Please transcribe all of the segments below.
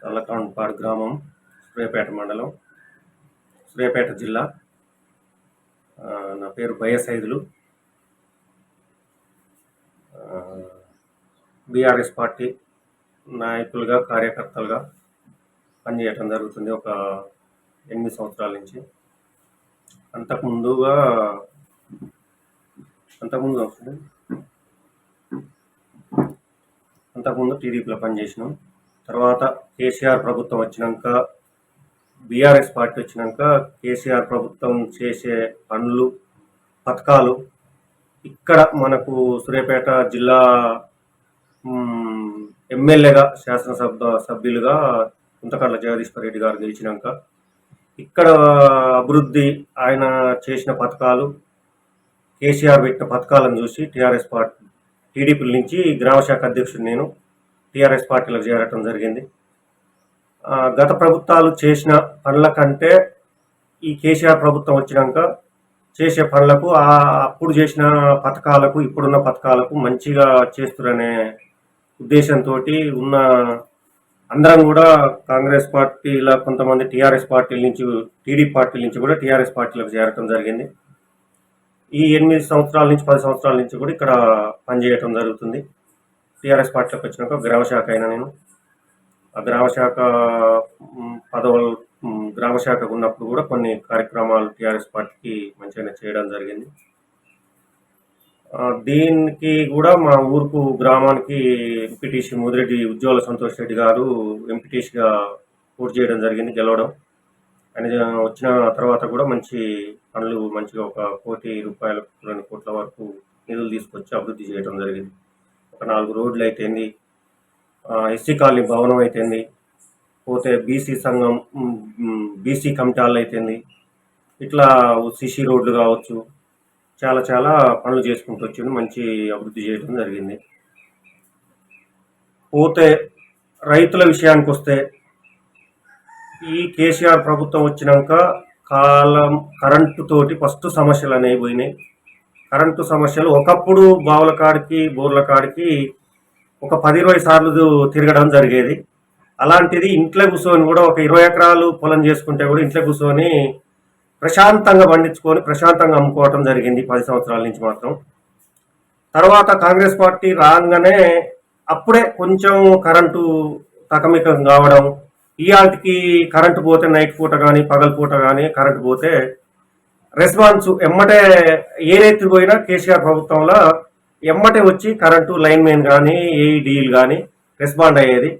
తల్లకాంపాడు గ్రామం సూర్యాపేట మండలం సూర్యాపేట జిల్లా. నా పేరు బయ్య సైదులు బీఆర్ఎస్ పార్టీ నాయకులుగా కార్యకర్తలుగా పనిచేయటం జరుగుతుంది ఒక ఎనిమిది సంవత్సరాల నుంచి. అంతకుముందుగా అంతకుముందు వస్తుంది. అంతకుముందు టీడీపీలో పనిచేసినాం. తర్వాత కేసీఆర్ ప్రభుత్వం వచ్చినాక బీఆర్ఎస్ పార్టీ వచ్చినాక కేసీఆర్ ప్రభుత్వం చేసే పనులు పథకాలు ఇక్కడ మనకు సూర్యాపేట జిల్లా ఎమ్మెల్యేగా శాసనసభ సభ్యులుగా కుంతకళ్ళ జగదీశ్వర్ రెడ్డి గారు గెలిచినాక ఇక్కడ అభివృద్ధి ఆయన చేసిన పథకాలు కేసీఆర్ పెట్టిన పథకాలను చూసి టీఆర్ఎస్ పార్టీ టీడీపీ నుంచి గ్రామ శాఖ అధ్యక్షుడు నేను టీఆర్ఎస్ పార్టీలో చేరటం జరిగింది. గత ప్రభుత్వాలు చేసిన పనుల కంటే ఈ కేసీఆర్ ప్రభుత్వం వచ్చినాక చేసే పనులకు ఆ అప్పుడు చేసిన పథకాలకు ఇప్పుడున్న పథకాలకు మంచిగా చేస్తురనే ఉద్దేశంతో ఉన్న అందరం కూడా కాంగ్రెస్ పార్టీల కొంతమంది టీఆర్ఎస్ పార్టీల నుంచి టీడీపీ పార్టీల నుంచి కూడా టీఆర్ఎస్ పార్టీలకు చేరటం జరిగింది. ఈ ఎనిమిది సంవత్సరాల నుంచి పది సంవత్సరాల నుంచి కూడా ఇక్కడ పనిచేయటం జరుగుతుంది. టీఆర్ఎస్ పార్టీలోకి వచ్చినాక గ్రామ శాఖ అయినా నేను. ఆ గ్రామ శాఖ పదవులు గ్రామశాఖకు గ్రామ ఉన్నప్పుడు కూడా కొన్ని కార్యక్రమాలు టీఆర్ఎస్ పార్టీకి మంచిగానే చేయడం జరిగింది. దీనికి కూడా మా ఊరుకు గ్రామానికి ఎంపీటీసీ ముదిరెడ్డి ఉజ్వల సంతోష్ రెడ్డి గారు ఎంపీటీసీగా పూర్తి చేయడం జరిగింది గెలవడం. ఆయన వచ్చిన తర్వాత కూడా మంచి పనులు మంచిగా ఒక కోటి రూపాయలు రెండు కోట్ల వరకు నిధులు తీసుకొచ్చి అభివృద్ధి చేయడం జరిగింది. ఒక నాలుగు రోడ్లు అయితేంది ఎస్సీ కాలనీ భవనం అయితేంది పోతే బీసీ సంఘం బీసీ కమిటాలు అయితేంది ఇట్లా సిసి రోడ్లు కావచ్చు చాలా చాలా పనులు చేసుకుంటూ వచ్చింది మంచి అభివృద్ధి చేయడం జరిగింది. పోతే రైతుల విషయానికి వస్తే ఈ కేసీఆర్ ప్రభుత్వం వచ్చినాక కాలం కరెంటు తోటి ఫస్ట్ సమస్యలు అనేవి పోయినాయి. కరెంటు సమస్యలు ఒకప్పుడు బావుల కాడికి బోర్ల కాడికి ఒక పది ఇరవై సార్లు తిరగడం జరిగేది. అలాంటిది ఇంట్లో కూర్చొని కూడా ఒక ఇరవై ఎకరాలు పొలం చేసుకుంటే కూడా ఇంట్లో కూర్చొని ప్రశాంతంగా పండించుకొని ప్రశాంతంగా అమ్ముకోవటం జరిగింది పది సంవత్సరాల నుంచి మాత్రం. తర్వాత కాంగ్రెస్ పార్టీ రాగానే అప్పుడే కొంచెం కరెంటు తకమికం కావడం ఇయాటికి కరెంటు పోతే నైట్ పూట కానీ పగల పూట కానీ కరెంటు పోతే రెస్పాన్స్ ఎమ్మటే ఏ రైతు పోయినా కేసీఆర్ ప్రభుత్వంలో ఎమ్మటే వచ్చి కరెంటు లైన్ మెయిన్ కానీ ఏఈడీలు కానీ రెస్పాండ్ అయ్యేది.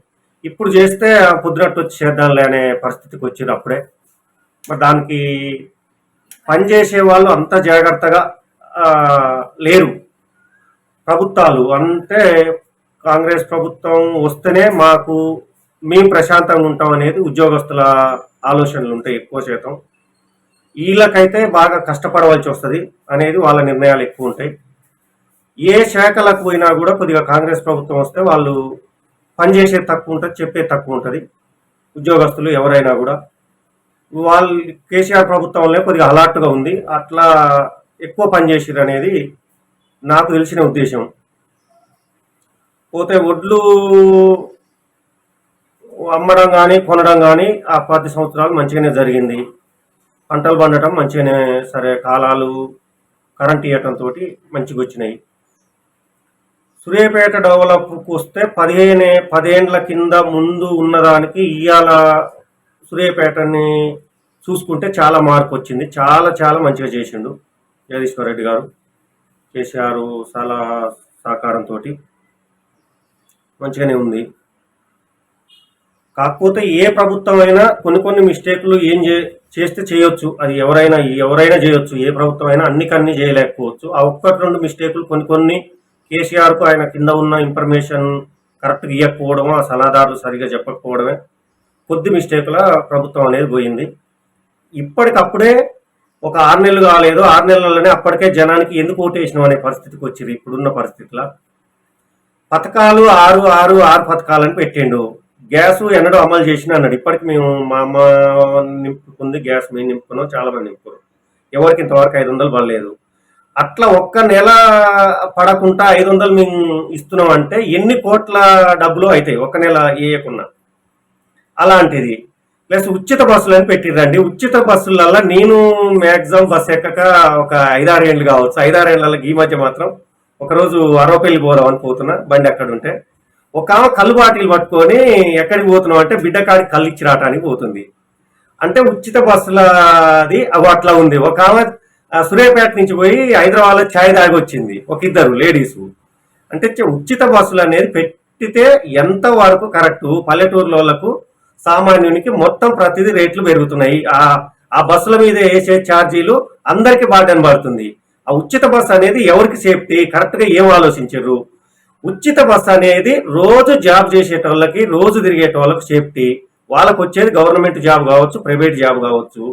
ఇప్పుడు చేస్తే పొద్దునట్టు వచ్చి చేద్దాంలే అనే పరిస్థితికి వచ్చింది అప్పుడే మరి దానికి పనిచేసే వాళ్ళు అంత జాగ్రత్తగా లేరు. ప్రభుత్వాలు అంటే కాంగ్రెస్ ప్రభుత్వం వస్తేనే మాకు మేము ప్రశాంతంగా ఉంటాం అనేది ఉద్యోగస్తుల ఆలోచనలు ఉంటాయి ఎక్కువ శాతం. వీళ్ళకైతే బాగా కష్టపడవలసి వస్తుంది అనేది వాళ్ళ నిర్ణయాలు ఎక్కువ ఉంటాయి. ఏ శాఖలకు పోయినా కూడా కొద్దిగా కాంగ్రెస్ ప్రభుత్వం వస్తే వాళ్ళు పనిచేసేది తక్కువ ఉంటుంది చెప్పేది తక్కువ ఉంటుంది. ఉద్యోగస్తులు ఎవరైనా కూడా. వాళ్ళు కేసీఆర్ ప్రభుత్వంలో కొద్దిగా అలర్ట్గా ఉంది. అట్లా ఎక్కువ పనిచేసారు అనేది నాకు తెలిసిన ఉద్దేశం. పోతే వడ్లు అమ్మడం కానీ కొనడం కానీ ఆ పది సంవత్సరాలు మంచిగానే జరిగింది. పంటలు పండటం మంచిగానే సరే కాలాలు కరెంట్ ఇవ్వటం తోటి మంచిగా వచ్చినాయి. సూర్యాపేట డెవలప్కి వస్తే పదిహేను పదేండ్ల కింద ముందు ఉన్నదానికి ఇవాళ సూర్యాపేటని చూసుకుంటే చాలా మార్పు వచ్చింది. చాలా చాలా మంచిగా చేసిండు జగదీశ్వర్ రెడ్డి గారు. కేసీఆర్ చాలా సహకారంతో మంచిగానే ఉంది. కాకపోతే ఏ ప్రభుత్వం అయినా కొన్ని కొన్ని మిస్టేక్లు ఏం చే చేస్తే చేయొచ్చు. అది ఎవరైనా ఎవరైనా చేయొచ్చు. ఏ ప్రభుత్వం అయినా అన్ని కన్నీ చేయలేకపోవచ్చు. ఆ ఒక్కటి రెండు మిస్టేకులు కొన్ని కొన్ని కేసీఆర్కు ఆయన కింద ఉన్న ఇన్ఫర్మేషన్ కరెక్ట్గా ఇవ్వకపోవడం ఆ సలహాదారులు సరిగా చెప్పకపోవడమే కొద్ది మిస్టేక్ల ప్రభుత్వం అనేది పోయింది. ఇప్పటికప్పుడే ఒక ఆరు నెలలు కాలేదు. ఆరు నెలల్లోనే అప్పటికే జనానికి ఎందుకు ఓటేసినాం అనే పరిస్థితికి వచ్చింది ఇప్పుడున్న పరిస్థితిలో పథకాలు ఆరు ఆరు ఆరు పథకాలని పెట్టిండు. గ్యాస్ ఎన్నడూ అమలు చేసిన అన్నాడు. ఇప్పటికి మేము మా అమ్మ నింపుకుంది గ్యాస్ మేము నింపుకున్నాం చాలా మంది నింపుకున్నాం ఎవరికి ఇంతవరకు ఐదు వందలు పడలేదు. అట్లా ఒక్క నెల పడకుండా ఐదు వందలు మేము ఇస్తున్నాం అంటే ఎన్ని కోట్ల డబ్బులు అవుతాయి ఒక్క నెల వేయకుండా అలాంటిది. ప్లస్ ఉచిత బస్సులు అని పెట్టిరండి ఉచిత బస్సులల్లో నేను మ్యాక్సిమం బస్ ఎక్కక ఒక ఐదారు ఏళ్ళు కావచ్చు. ఐదారు ఈ మధ్య మాత్రం ఒకరోజు అరవపల్లి పోదాం అని పోతున్నా బండి అక్కడ ఉంటే ఒక ఆమె కళ్ళు బాటిల్ పట్టుకొని ఎక్కడికి పోతున్నాం అంటే బిడ్డ కాడికి కళ్ళు ఇచ్చి రావటానికి పోతుంది. అంటే ఉచిత బస్సులది అట్లా ఉంది. ఒక ఆమె ఆ, సూర్యాపేట నుంచి పోయి హైదరాబాద్లో ఛాయ్ తాగి వచ్చింది ఒక ఇద్దరు లేడీస్. అంటే ఉచిత బస్సులు అనేది పెట్టితే ఎంత వరకు కరెక్ట్? పల్లెటూరుల వాళ్ళకు సామాన్యునికి మొత్తం ప్రతిదీ రేట్లు పెరుగుతున్నాయి. ఆ ఆ బస్సుల మీద వేసే ఛార్జీలు అందరికి బాధ పడుతుంది. ఆ ఉచిత బస్సు అనేది ఎవరికి సేఫ్టీ? కరెక్ట్గా ఏం ఆలోచించరు? ఉచిత బస్ అనేది రోజు జాబ్ చేసేటోళ్ళకి రోజు తిరిగేటోళ్ళకి సేఫ్టీ. వాళ్ళకు వచ్చేది గవర్నమెంట్ జాబ్ కావచ్చు ప్రైవేట్ జాబ్ కావచ్చు.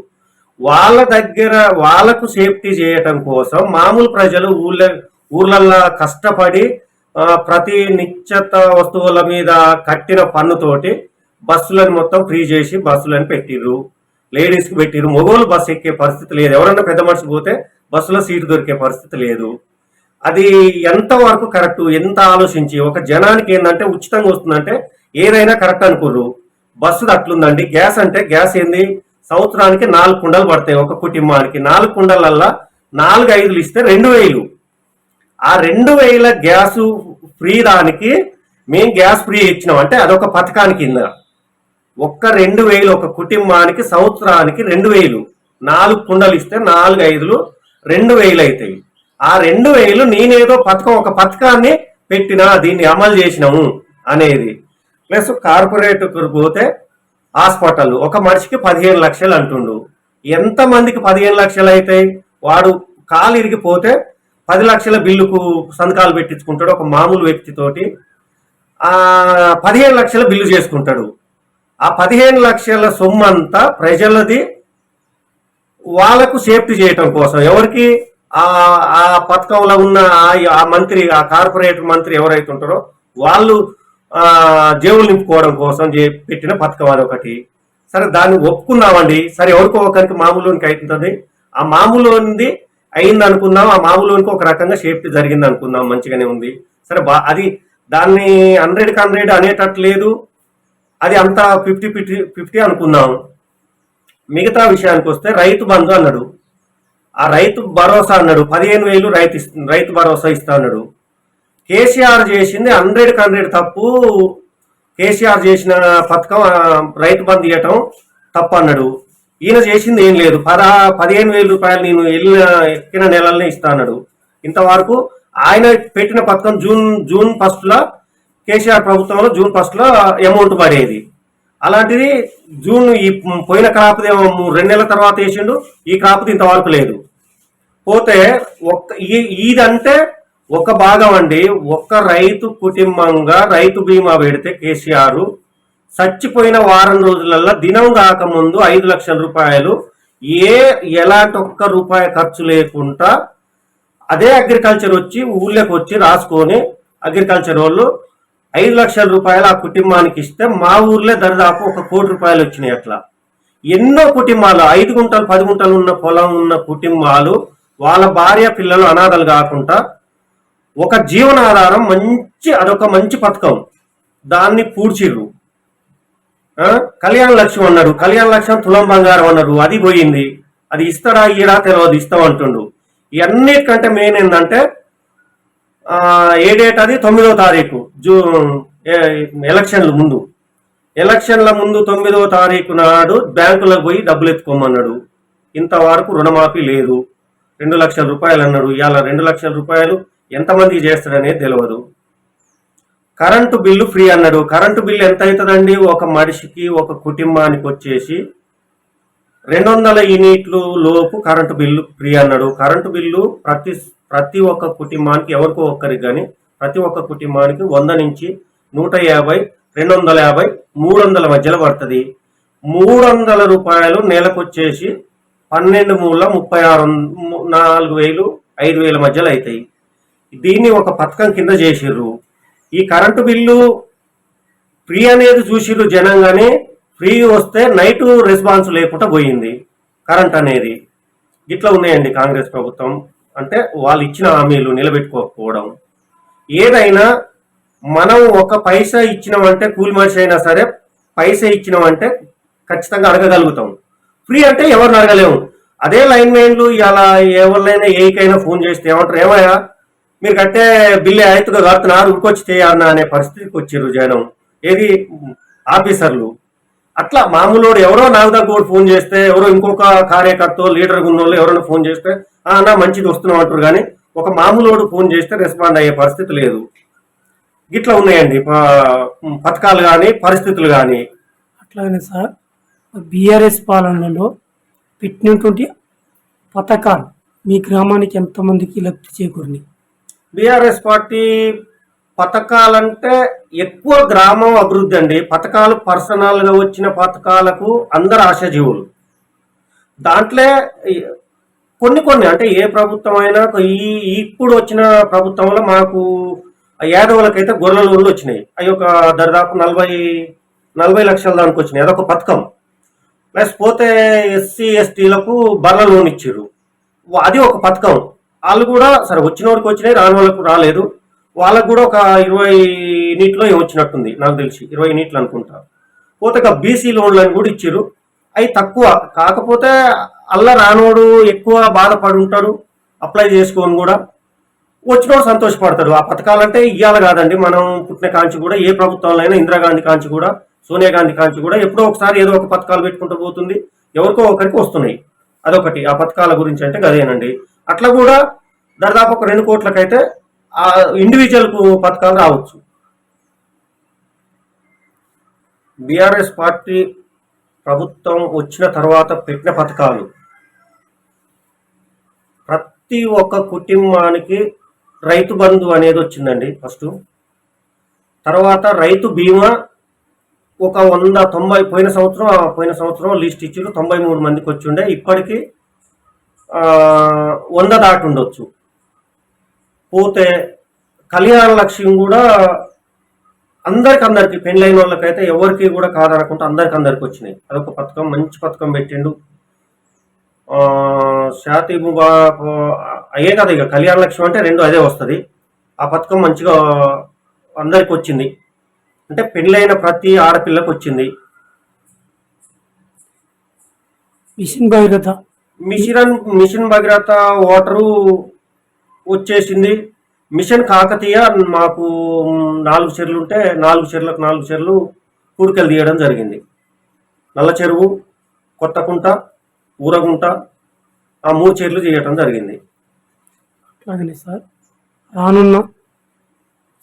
వాళ్ళ దగ్గర వాళ్ళకు సేఫ్టీ చేయటం కోసం మామూలు ప్రజలు ఊళ్ళ ఊర్లల్లో కష్టపడి ప్రతి నిత్యత వస్తువుల మీద కట్టిన పన్నుతోటి బస్సులను మొత్తం ఫ్రీ చేసి బస్సులను పెట్టిర్రు. లేడీస్కి పెట్టిర్రు. మగవాళ్ళు బస్సు ఎక్కే పరిస్థితి లేదు. ఎవరన్నా పెద్ద మనిషి పోతే బస్సులో సీటు దొరికే పరిస్థితి లేదు. అది ఎంత వరకు కరెక్ట్? ఎంత ఆలోచించి? ఒక జనానికి ఏంటంటే ఉచితంగా వస్తుందంటే ఏదైనా కరెక్ట్ అనుకోరు. బస్సు అట్లుందండి. గ్యాస్ అంటే గ్యాస్ ఏంది? సంవత్సరానికి నాలుగు కుండలు పడతాయి ఒక కుటుంబానికి. నాలుగు కుండలల్లా నాలుగు ఐదులు ఇస్తే రెండు వేలు. ఆ రెండు వేల గ్యాస్ ఫ్రీ దానికి మేము గ్యాస్ ఫ్రీ ఇచ్చినాం. అంటే అదొక పథకానికి కింద ఒక్క రెండు వేలు ఒక కుటుంబానికి సంవత్సరానికి రెండు వేలు. నాలుగు కుండలు ఇస్తే నాలుగు ఐదులు రెండు వేలు అవుతాయి ఆ రెండు వేలు నేనేదో పథకం ఒక పథకాన్ని పెట్టినా దీన్ని అమలు చేసినాము అనేది. ప్లస్ కార్పొరేట్ పోతే హాస్పిటల్ ఒక మనిషికి పదిహేను లక్షలు అంటుండు. ఎంతమందికి పదిహేను లక్షలు అవుతాయి వాడు కాలు ఇరిగిపోతే పది లక్షల బిల్లుకు సంతకాలు పెట్టించుకుంటాడు ఒక మామూలు వ్యక్తితోటి ఆ పదిహేను లక్షల బిల్లు చేసుకుంటాడు. ఆ పదిహేను లక్షల సొమ్ము అంతా ప్రజలది వాళ్ళకు సేఫ్టీ చేయటం కోసం. ఎవరికి? ఆ ఆ పథకంలో ఉన్న ఆ- మంత్రి ఆ కార్పొరేటర్ మంత్రి ఎవరైతే ఉంటారో వాళ్ళు ఆ జేబులు నింపుకోవడం కోసం చే- పెట్టిన పథకం అది ఒకటి. సరే దాన్ని ఒప్పుకున్నామండి. సరే ఎవరికో ఒకరికి మామూలునికి అవుతుంది ఆ మామూలుది అయింది అనుకుందాం. ఆ మామూలునికి ఒక రకంగా సేఫ్టీ జరిగింది అనుకుందాం. మంచిగానే ఉంది. సరే బా అది దాన్ని హండ్రెడ్కి హండ్రెడ్ అనేటట్టు లేదు. అది అంతా ఫిఫ్టీ ఫిఫ్టీ ఫిఫ్టీ అనుకుందాం. మిగతా విషయానికి వస్తే రైతు బంధు అన్నాడు. ఆ రైతు భరోసా అన్నాడు. పదిహేను వేలు రైతు ఇస్త- రైతు భరోసా ఇస్తా అన్నాడు. కేసీఆర్ చేసింది హండ్రెడ్కి హండ్రెడ్ తప్పు. కేసీఆర్ చేసిన పథకం రైతు బంద్ ఇవ్వటం తప్పు అన్నాడు. ఈయన చేసింది ఏం లేదు. పద పదిహేను వేల రూపాయలు నేను వెళ్ళిన ఎక్కిన నెలలనే ఇస్తా అన్నాడు. ఇంతవరకు ఆయన పెట్టిన పథకం జూన్ జూన్ ఫస్ట్లో కేసీఆర్ ప్రభుత్వంలో జూన్ ఫస్ట్లో అమౌంట్ పడేది. అలాంటిది జూన్ ఈ పోయిన క్రాప్ది ఏమో రెండు నెలల తర్వాత వేసిండు. ఈ క్రాప్ది ఇంతవరకు లేదు. పోతే ఒక్క ఈ- ఇదంటే ఒక భాగం అండి. ఒక్క రైతు కుటుంబంగా రైతు బీమా పెడితే కేసీఆర్ చచ్చిపోయిన వారం రోజులలో దినం కాకముందు ఐదు లక్షల రూపాయలు ఏ ఎలాంటి ఒక్క రూపాయి ఖర్చు లేకుండా అదే అగ్రికల్చర్ వచ్చి ఊళ్ళోకి వచ్చి రాసుకొని అగ్రికల్చర్ వాళ్ళు ఐదు లక్షల రూపాయలు ఆ కుటుంబానికి ఇస్తే మా ఊర్లో దరిదాపు ఒక కోటి రూపాయలు వచ్చినాయి అట్లా. ఎన్నో కుటుంబాలు ఐదు గుంటలు పది గుంటలు ఉన్న పొలం ఉన్న కుటుంబాలు వాళ్ళ భార్య పిల్లలు అనాథలు కాకుండా ఒక జీవనాధారం మంచి అదొక మంచి పథకం. దాన్ని పూడ్చిర్రు. కళ్యాణ లక్ష్యం అన్నారు కళ్యాణ లక్ష్యం తులం బంగారం అన్నారు అది పోయింది. అది ఇస్తాడా ఈడా తెలియదు ఇస్తాం అంటుండు. ఇవన్నిటికంటే మెయిన్ ఏంటంటే ఏ డేట్ అది? తొమ్మిదో తారీఖు. జూన్ ఎలక్షన్ల ముందు. ఎలక్షన్ల ముందు తొమ్మిదో తారీఖు నాడు బ్యాంకులకు పోయి డబ్బులు ఎత్తుకోమన్నాడు. ఇంతవరకు రుణమాఫీ లేదు. రెండు లక్షల రూపాయలు అన్నాడు ఇవాళ రెండు లక్షల రూపాయలు ఎంతమందికి చేస్తాడనేది తెలియదు కరెంటు బిల్లు ఫ్రీ అన్నాడు. కరెంటు బిల్లు ఎంత అవుతుందండి ఒక మనిషికి ఒక కుటుంబానికి వచ్చేసి రెండు వందల యూనిట్లు లోపు కరెంటు బిల్లు ఫ్రీ అన్నాడు. కరెంటు బిల్లు ప్రతి ప్రతి ఒక్క కుటుంబానికి ఎవరికో ఒక్కరికి కానీ ప్రతి ఒక్క కుటుంబానికి వంద నుంచి నూట యాభై రెండు వందల యాభై మూడు వందల మధ్యలో పడుతుంది. మూడు వందల రూపాయలు నెలకు వచ్చేసి పన్నెండు మూల ముప్పై ఆరు నాలుగు వేలు ఐదు వేల మధ్యలో అవుతాయి దీన్ని ఒక పథకం కింద చేసిర్రు. ఈ కరెంటు బిల్లు ఫ్రీ అనేది చూసిర్రు జనంగానే ఫ్రీ వస్తే నైట్ రెస్పాన్స్ లేకుండా పోయింది కరెంట్ అనేది. ఇట్లా ఉన్నాయండి కాంగ్రెస్ ప్రభుత్వం. అంటే వాళ్ళు ఇచ్చిన హామీలు నిలబెట్టుకోకపోవడం. ఏదైనా మనం ఒక పైసా ఇచ్చినామంటే కూలి మనిషి అయినా సరే పైసా ఇచ్చినామంటే ఖచ్చితంగా అడగగలుగుతాం. ఫ్రీ అంటే ఎవరిని అడగలేము అదే లైన్ మెయిన్లు ఇలా ఎవరినైనా ఏకైనా ఫోన్ చేస్తే ఏమంటారు ఏమయ్యా మీరు కట్టే బిల్లు ఐతుగా కడుతున్నారు ఇంకొచ్చి చేయాలన్నా అనే పరిస్థితికి వచ్చారు జనం. ఏది? ఆఫీసర్లు. అట్లా మామూలు ఎవరో నాకు దగ్గర ఫోన్ చేస్తే ఎవరో ఇంకొక కార్యకర్త లీడర్ ఉన్నోళ్ళు ఎవరైనా ఫోన్ చేస్తే "ఆ, అన్న మంచిది వస్తున్నాం అంటారు కానీ ఒక మామూలోడు ఫోన్ చేస్తే రెస్పాండ్ అయ్యే పరిస్థితి లేదు. ఇట్లా ఉన్నాయండి. పథకాలు కానీ పరిస్థితులు కానీ. అట్లానే సార్ బీఆర్ఎస్ పాలనలో పెట్టినటువంటి పథకాలు మీ గ్రామానికి ఎంతమందికి లబ్ధి చేకూరినాయి? బీఆర్ఎస్ పార్టీ పథకాలంటే ఎక్కువ గ్రామం అభివృద్ధి అండి. పథకాలు పర్సనల్గా వచ్చిన పథకాలకు అందరు ఆశాజీవులు. దాంట్లో కొన్ని కొన్ని అంటే ఏ ప్రభుత్వం అయినా ఈ ఇప్పుడు వచ్చిన ప్రభుత్వంలో మాకు యాదవులకైతే గొర్రెల ఊళ్ళు వచ్చినాయి. అవి ఒక దాదాపు నలభై నలభై లక్షల దానికి వచ్చినాయి అదొక పథకం. ప్లస్ పోతే ఎస్సీ ఎస్టీలకు బర్ల లోన్ ఇచ్చారు అది ఒక పథకం. వాళ్ళు కూడా సరే వచ్చిన వాడికి వచ్చినాయి రాని వాళ్ళకు రాలేదు. వాళ్ళకు కూడా ఒక ఇరవై నీట్లో వచ్చినట్టుంది నాకు తెలిసి ఇరవై నీట్లు అనుకుంటా. పోతే ఒక బీసీ లోన్లు అని కూడా ఇచ్చారు అవి తక్కువ. కాకపోతే అల్ల రానోడు ఎక్కువ బాధపడి ఉంటాడు అప్లై చేసుకొని కూడా. వచ్చినోడు సంతోషపడతాడు. ఆ పథకాలంటే ఇయ్యాలి కాదండి. మనం పుట్టిన కాంచి కూడా ఏ ప్రభుత్వంలో అయినా ఇందిరాగాంధీ కాంచి కూడా సోనియా గాంధీ కాంచి కూడా ఎప్పుడో ఒకసారి ఏదో ఒక పథకాలు పెట్టుకుంటూ పోతుంది. ఎవరికో ఒకరికి వస్తున్నాయి. అదొకటి. ఆ పథకాల గురించి అంటే అదేనండి అట్లా కూడా దాదాపు ఒక రెండు కోట్లకైతే ఆ ఇండివిజువల్ పథకాలు రావచ్చు. బీఆర్ఎస్ పార్టీ ప్రభుత్వం వచ్చిన తర్వాత పెట్టిన పథకాలు. ప్రతి ఒక్క కుటుంబానికి రైతు బంధు అనేది వచ్చిందండి ఫస్ట్. తర్వాత రైతు బీమా ఒక వంద తొంభై పోయిన సంవత్సరం ఆ పోయిన సంవత్సరం లిస్ట్ ఇచ్చిండ్రు తొంభై మూడు మందికి వచ్చిండే. ఇప్పటికి వంద దాటి ఉండొచ్చు. పోతే కళ్యాణ లక్ష్యం కూడా అందరికి అందరికి పెళ్ళైన వాళ్ళకైతే ఎవరికి కూడా కాదనకుండా అందరికి అందరికి వచ్చినాయి. అదొక పథకం మంచి పథకం పెట్టిండు. ఆ, శాతి అయ్యే కదా ఇక. కళ్యాణ లక్ష్యం అంటే రెండు అదే వస్తుంది. ఆ పథకం మంచిగా అందరికి వచ్చింది. అంటే పెళ్ళైన ప్రతి ఆడపిల్లకు వచ్చింది. Mission Bhagiratha. Mission mission Bhagiratha water వచ్చేసింది. మిషన్ కాకతీయ మాకు నాలుగు చెర్లు ఉంటే నాలుగు చెర్లకు నాలుగు చెర్లు కూడికలు తీయడం జరిగింది. నల్ల చెరువు కొత్తకుంట ఊరగుంట ఆ మూడు చెర్లు చేయడం జరిగింది. అట్లాగనే సార్. రానున్న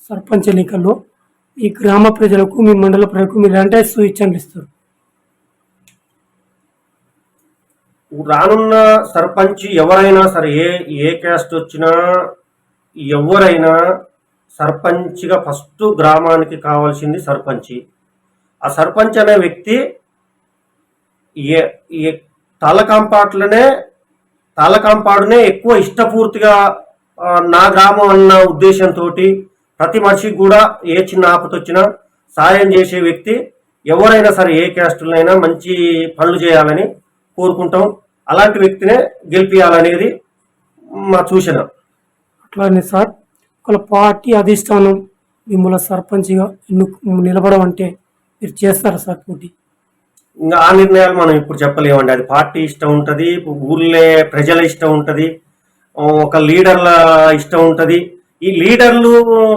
సర్పంచ్ ఎన్నికల్లో మీ గ్రామ ప్రజలకు మీ మండల ప్రజలకు మీరు ఎలాంటి సూచనలు ఇస్తారు రానున్న సర్పంచ్ ఎవరైనా సరే ఏ ఏ క్యాస్ట్ వచ్చినా ఎవరైనా సర్పంచ్గా ఫస్ట్ గ్రామానికి కావాల్సింది సర్పంచి. ఆ సర్పంచ్ అనే వ్యక్తి ఏ ఏ తాలకాంపాట్లనే తాలకాంపాడునే ఎక్కువ ఇష్టపూర్తిగా నా గ్రామం అన్న ఉద్దేశంతో ప్రతి మనిషికి కూడా ఏ చిన్న ఆపత వచ్చినా సాయం చేసే వ్యక్తి ఎవరైనా సరే ఏ క్యాస్టులైనా మంచి పనులు చేయాలని కోరుకుంటాం. అలాంటి వ్యక్తినే గెలిపించాలనేది మా సూచన. అట్లానే సార్ ఒకవేళ పార్టీ అధిష్టానం మిమ్మల్ని సర్పంచ్గా ఎన్ను నిలబడమంటే మీరు చేస్తారా సార్ పోటీ? ఇంకా ఆ నిర్ణయాలు మనం ఇప్పుడు చెప్పలేమండి. అది పార్టీ ఇష్టం ఉంటుంది ఊళ్ళే ప్రజల ఇష్టం ఉంటుంది ఒక లీడర్ల ఇష్టం ఉంటుంది ఈ లీడర్లు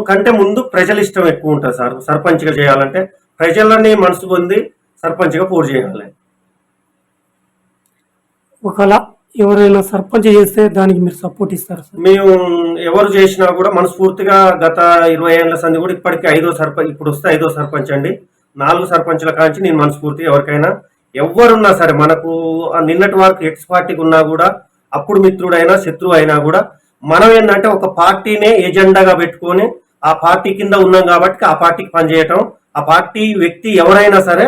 కంటే ముందు ప్రజల ఇష్టం ఎక్కువ ఉంటుంది సార్. సర్పంచ్గా చేయాలంటే ప్రజలని మనసు పొంది సర్పంచ్గా పోటీ చేయాలి. ఒకవేళ ఎవరైనా సర్పంచ్ చేస్తే దానికి మీరు సపోర్ట్ ఇస్తారా సార్. మేము ఎవరు చేసినా కూడా మనస్ఫూర్తిగా గత ఇరవై ఏళ్ళ సంది కూడా ఇప్పటికీ ఐదో సర్పంచ్ ఇప్పుడు వస్తే ఐదో సర్పంచ్ అండి. నాలుగు సర్పంచ్ల కాంచి నేను మనస్ఫూర్తిగా ఎవరికైనా ఎవరున్నా సరే మనకు నిన్నటి వరకు ఎక్స్ పార్టీకి ఉన్నా కూడా అప్పుడు మిత్రుడైనా శత్రువు అయినా కూడా మనం ఏంటంటే ఒక పార్టీనే ఎజెండాగా పెట్టుకొని ఆ పార్టీ కింద ఉన్నాం కాబట్టి ఆ పార్టీకి పనిచేయటం. ఆ పార్టీ వ్యక్తి ఎవరైనా సరే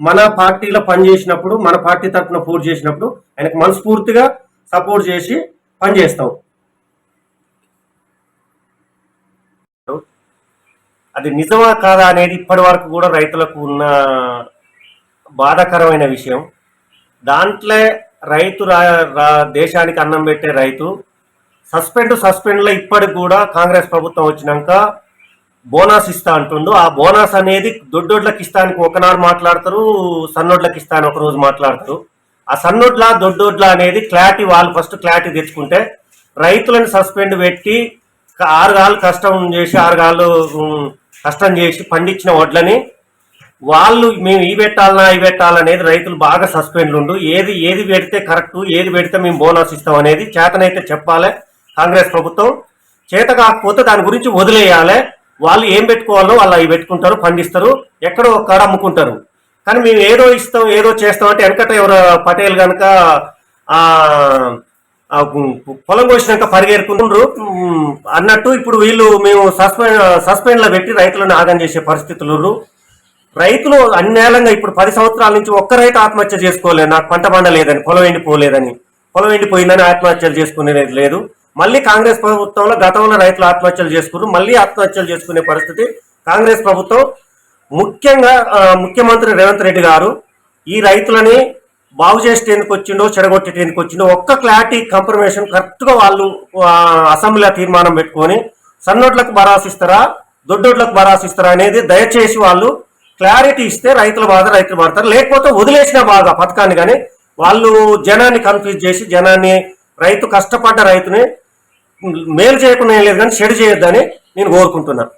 మన పార్టీలో పనిచేసినప్పుడు మన పార్టీ తరఫున పూర్తి చేసినప్పుడు ఆయనకు మనస్ఫూర్తిగా సపోర్ట్ చేసి పనిచేస్తాం. అది నిజమా కాదా అనేది ఇప్పటి వరకు కూడా రైతులకు ఉన్న బాధాకరమైన విషయం. దాంట్లో రైతు రా- దేశానికి అన్నం పెట్టే రైతు సస్పెండ్ సస్పెండ్లో ఇప్పటికి కూడా కాంగ్రెస్ ప్రభుత్వం వచ్చినాక బోనస్ ఇస్తా అంటుండు. ఆ బోనస్ అనేది దొడ్డోడ్లకి ఇస్తానికి ఒకనాడు మాట్లాడతారు సన్నోడ్లకి ఇస్తాను ఒక రోజు మాట్లాడతారు. ఆ సన్నోడ్ల దొడ్డోడ్ల అనేది క్లారిటీ వాళ్ళు ఫస్ట్ క్లారిటీ తెచ్చుకుంటే రైతులను సస్పెండ్ పెట్టి ఆరుగాళ్ళు కష్టం చేసి ఆరుగాళ్ళు కష్టం చేసి పండించిన వడ్లని వాళ్ళు మేము ఈ పెట్టాలనా ఈ పెట్టాలనేది రైతులు బాగా సస్పెండ్ ఉండు ఏది ఏది పెడితే కరెక్ట్ ఏది పెడితే మేము బోనస్ ఇస్తాం అనేది చేతనైతే చెప్పాలి. కాంగ్రెస్ ప్రభుత్వం చేత కాకపోతే దాని గురించి వదిలేయాలి. వాళ్ళు ఏం పెట్టుకోవాలో వాళ్ళు అవి పెట్టుకుంటారు పండిస్తారు ఎక్కడో ఒక కాడ అమ్ముకుంటారు. కానీ మేము ఏదో ఇస్తాం ఏదో చేస్తాం అంటే వెనకట ఎవరు పటేల్ కనుక పొలం కోసినాక పరిగెరుకుంటుండ్రు అన్నట్టు ఇప్పుడు వీళ్ళు మేము సస్పెండ్ సస్పెండ్లో పెట్టి రైతులను ఆగం చేసే పరిస్థితులు రైతులు అన్యాయంగా ఇప్పుడు పది సంవత్సరాల నుంచి ఒక్క రైతు ఆత్మహత్య చేసుకోలేదు. నాకు పంట పండలేదని పొలం ఎండిపోలేదని. పొలం ఎండిపోయిందని ఆత్మహత్యలు చేసుకునేది లేదు. మళ్ళీ కాంగ్రెస్ ప్రభుత్వంలో గతంలో రైతులు ఆత్మహత్యలు చేసుకున్నారు. మళ్ళీ ఆత్మహత్యలు చేసుకునే పరిస్థితి కాంగ్రెస్ ప్రభుత్వం. ముఖ్యంగా ముఖ్యమంత్రి రేవంత్ రెడ్డి గారు ఈ రైతులని బాగు చేసేందుకు వచ్చిండో చెడగొట్టేందుకు వచ్చిండో ఒక్క క్లారిటీ కన్ఫర్మేషన్ కరెక్ట్గా వాళ్ళు అసెంబ్లీలో తీర్మానం పెట్టుకొని సన్నోట్లకు భరాసిస్తారా దొడ్డోట్లకు భరాసిస్తారా అనేది దయచేసి వాళ్ళు క్లారిటీ ఇస్తే రైతుల బాధ రైతులు పడతారు లేకపోతే వదిలేసిన బాధ పథకాన్ని కానీ వాళ్ళు జనాన్ని కన్ఫ్యూజ్ చేసి జనాన్ని రైతు కష్టపడ్డ రైతుని మేలు చేయకుండా ఏం లేదు కానీ చెడు చేయొద్దని నేను కోరుకుంటున్నాను